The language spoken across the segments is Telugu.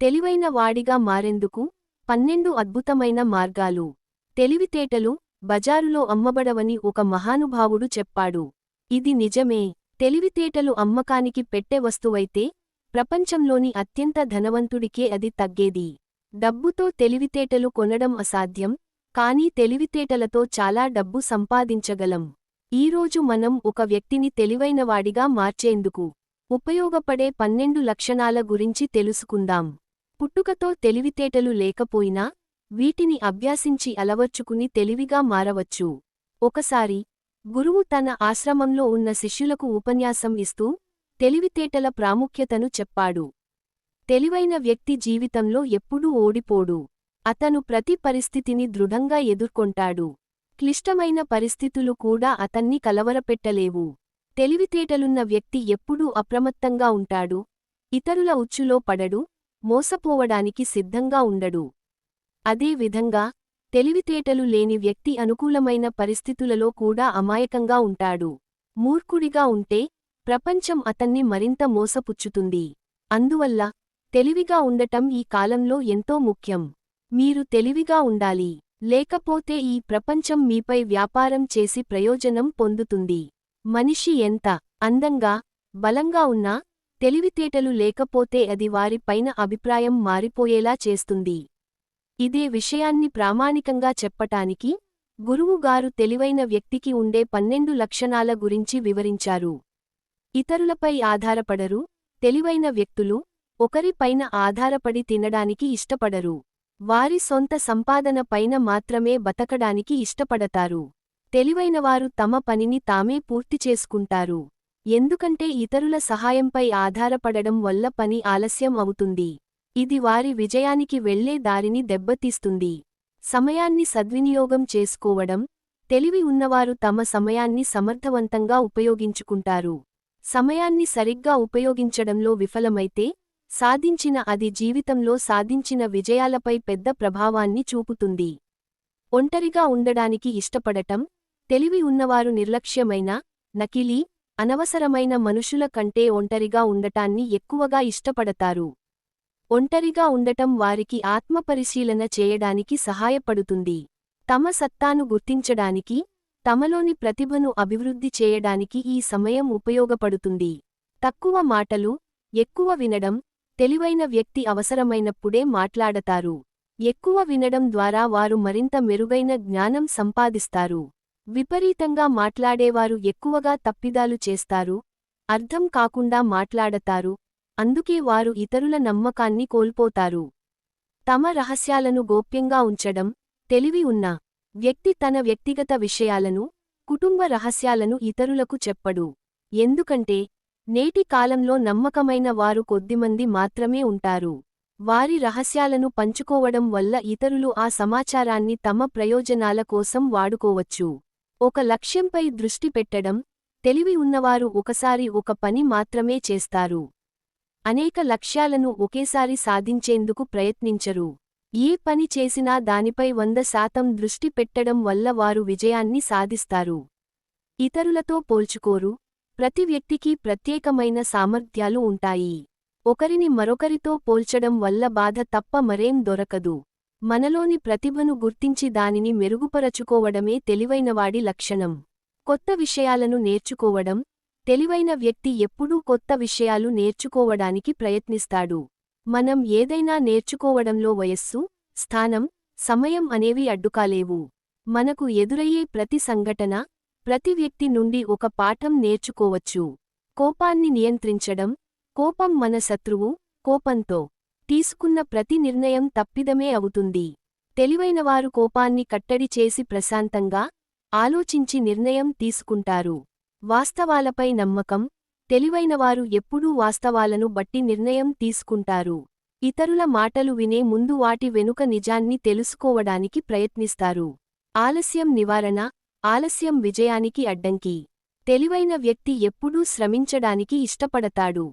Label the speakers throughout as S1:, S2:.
S1: తెలివైన వాడిగా మారేందుకు? పన్నెండు అద్భుతమైన మార్గాలు. తెలివితేటలు బజారులో అమ్మబడవని ఒక మహానుభావుడు చెప్పాడు. ఇది నిజమే. తెలివితేటలు అమ్మకానికి పెట్టె వస్తువైతే ప్రపంచంలోని అత్యంత ధనవంతుడికే అది తగ్గేది. డబ్బుతో తెలివితేటలు కొనడం అసాధ్యం కానీ తెలివితేటలతో చాలా డబ్బు సంపాదించగలం. ఈరోజు మనం ఒక వ్యక్తిని తెలివైనవాడిగా మార్చేందుకు ఉపయోగపడే పన్నెండు లక్షణాల గురించి తెలుసుకుందాం. పుట్టుకతో తెలివితేటలు లేకపోయినా వీటిని అభ్యాసించి అలవర్చుకుని తెలివిగా మారవచ్చు. ఒకసారి గురువు తన ఆశ్రమంలో ఉన్న శిష్యులకు ఉపన్యాసం ఇస్తూ తెలివితేటల ప్రాముఖ్యతను చెప్పాడు. తెలివైన వ్యక్తి జీవితంలో ఎప్పుడూ ఓడిపోడు. అతను ప్రతి పరిస్థితిని దృఢంగా ఎదుర్కొంటాడు. క్లిష్టమైన పరిస్థితులు కూడా అతన్ని కలవరపెట్టలేవు. తెలివితేటలున్న వ్యక్తి ఎప్పుడూ అప్రమత్తంగా ఉంటాడు. ఇతరుల ఉచ్చులో పడడు. మోసపోవడానికి సిద్ధంగా ఉండడు. అదే విధంగా తెలివితేటలు లేని వ్యక్తి అనుకూలమైన పరిస్థితులలో కూడా అమాయకంగా ఉంటాడు. మూర్ఖుడిగా ఉంటే ప్రపంచం అతన్ని మరింత మోసపుచ్చుతుంది. అందువల్ల తెలివిగా ఉండటం ఈ కాలంలో ఎంతో ముఖ్యం. మీరు తెలివిగా ఉండాలి. లేకపోతే ఈ ప్రపంచం మీపై వ్యాపారం చేసి ప్రయోజనం పొందుతుంది. మనిషి ఎంత అందంగా బలంగా ఉన్నా తెలివితేటలు లేకపోతే అది వారిపైన అభిప్రాయం మారిపోయేలా చేస్తుంది. ఇదే విషయాన్ని ప్రామాణికంగా చెప్పటానికి గురువుగారు తెలివైన వ్యక్తికి ఉండే పన్నెండు లక్షణాల గురించి వివరించారు. ఇతరులపై ఆధారపడరు తెలివైన వ్యక్తులు ఒకరిపైన ఆధారపడి తినడానికి ఇష్టపడరు. వారి సొంత సంపాదన పైన మాత్రమే బతకడానికి ఇష్టపడతారు. తెలివైనవారు తమ పనిని తామే పూర్తి చేసుకుంటారు. ఎందుకంటే ఇతరుల సహాయంపై ఆధారపడడం వల్ల పని ఆలస్యం అవుతుంది. ఇది వారి విజయానికి వెళ్ళే దారిని దెబ్బతీస్తుంది. సమయాన్ని సద్వినియోగం చేసుకోవడం తెలివి ఉన్నవారు తమ సమయాన్ని సమర్థవంతంగా ఉపయోగించుకుంటారు. సమయాన్ని సరిగ్గా ఉపయోగించడంలో విఫలమైతే సాధించిన అది జీవితంలో సాధించిన విజయాలపై పెద్ద ప్రభావాన్ని చూపుతుంది. ఒంటరిగా ఉండడానికి ఇష్టపడటం తెలివి ఉన్నవారు నిర్లక్ష్యమైన నకిలీ అనవసరమైన మనుషుల కంటే ఒంటరిగా ఉండటాన్ని ఎక్కువగా ఇష్టపడతారు. ఒంటరిగా ఉండటం వారికి ఆత్మపరిశీలన చేయడానికి సహాయపడుతుంది. తమ సత్తాను గుర్తించడానికి తమలోని ప్రతిభను అభివృద్ధి చేయడానికి ఈ సమయం ఉపయోగపడుతుంది. తక్కువ మాటలు ఎక్కువ వినడం తెలివైన వ్యక్తి అవసరమైనప్పుడే మాట్లాడతారు. ఎక్కువ వినడం ద్వారా వారు మరింత మెరుగైన జ్ఞానం సంపాదిస్తారు. విపరీతంగా మాట్లాడేవారు ఎక్కువగా తప్పిదాలు చేస్తారు అర్థం కాకుండా మాట్లాడతారు అందుకే వారు ఇతరుల నమ్మకాన్ని కోల్పోతారు. తమ రహస్యాలను గోప్యంగా ఉంచడం తెలివి ఉన్న వ్యక్తి తన వ్యక్తిగత విషయాలను కుటుంబ రహస్యాలను ఇతరులకు చెప్పడు. ఎందుకంటే నేటి కాలంలో నమ్మకమైన వారు కొద్దిమంది మాత్రమే ఉంటారు. వారి రహస్యాలను పంచుకోవడం వల్ల ఇతరులు ఆ సమాచారాన్ని తమ ప్రయోజనాల కోసం వాడుకోవచ్చు. ఒక లక్ష్యంపై దృష్టి పెట్టడం తెలివి ఉన్నవారు ఒకసారి ఒక పని మాత్రమే చేస్తారు. అనేక లక్ష్యాలను ఒకేసారి సాధించేందుకు ప్రయత్నించరు. ఏ పని చేసినా దానిపై వంద శాతం దృష్టి పెట్టడం వల్ల వారు విజయాన్ని సాధిస్తారు. ఇతరులతో పోల్చుకోరు. ప్రతి వ్యక్తికి ప్రత్యేకమైన సామర్థ్యాలు ఉంటాయి. ఒకరిని మరొకరితో పోల్చడం వల్ల బాధ తప్ప మరేం దొరకదు. మనలోని ప్రతిభను గుర్తించి దానిని మెరుగుపరచుకోవడమే తెలివైనవాడి లక్షణం. కొత్త విషయాలను నేర్చుకోవడం తెలివైన వ్యక్తి ఎప్పుడూ కొత్త విషయాలు నేర్చుకోవడానికి ప్రయత్నిస్తాడు. మనం ఏదైనా నేర్చుకోవడంలో వయస్సు స్థానం సమయం అనేవి అడ్డుకాలేవు. మనకు ఎదురయ్యే ప్రతి సంఘటన ప్రతి వ్యక్తి నుండి ఒక పాఠం నేర్చుకోవచ్చు. కోపాన్ని నియంత్రించడం కోపం మన శత్రువు కోపంతో. తీసుకున్న ప్రతి నిర్ణయం తప్పిదమే అవుతుంది. తెలివైనవారు కోపాన్ని కట్టడి చేసి ప్రశాంతంగా ఆలోచించి నిర్ణయం తీసుకుంటారు. వాస్తవాలపై నమ్మకం తెలివైనవారు ఎప్పుడూ వాస్తవాలను బట్టి నిర్ణయం తీసుకుంటారు. ఇతరుల మాటలు వినే ముందు వాటి వెనుక నిజాన్ని తెలుసుకోవడానికి ప్రయత్నిస్తారు. ఆలస్యం నివారణ ఆలస్యం విజయానికి అడ్డంకి. తెలివైన వ్యక్తి ఎప్పుడూ శ్రమించడానికి ఇష్టపడతాడు.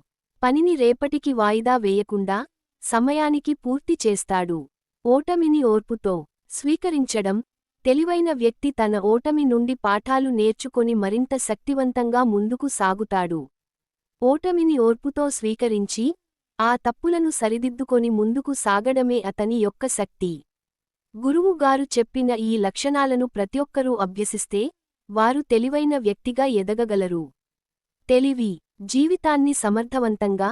S1: పనిని రేపటికి వాయిదా వేయకుండా సమయానికి పూర్తి చేస్తాడు. ఓటమిని ఓర్పుతో స్వీకరించడం తెలివైన వ్యక్తి తన ఓటమి నుండి పాఠాలు నేర్చుకొని మరింత శక్తివంతంగా ముందుకు సాగుతాడు. ఓటమిని ఓర్పుతో స్వీకరించి ఆ తప్పులను సరిదిద్దుకొని ముందుకు సాగడమే అతని యొక్క శక్తి. గురువుగారు చెప్పిన ఈ లక్షణాలను ప్రతిఒక్కరూ అభ్యసిస్తే వారు తెలివైన వ్యక్తిగా ఎదగగలరు. తెలివి జీవితాన్ని సమర్థవంతంగా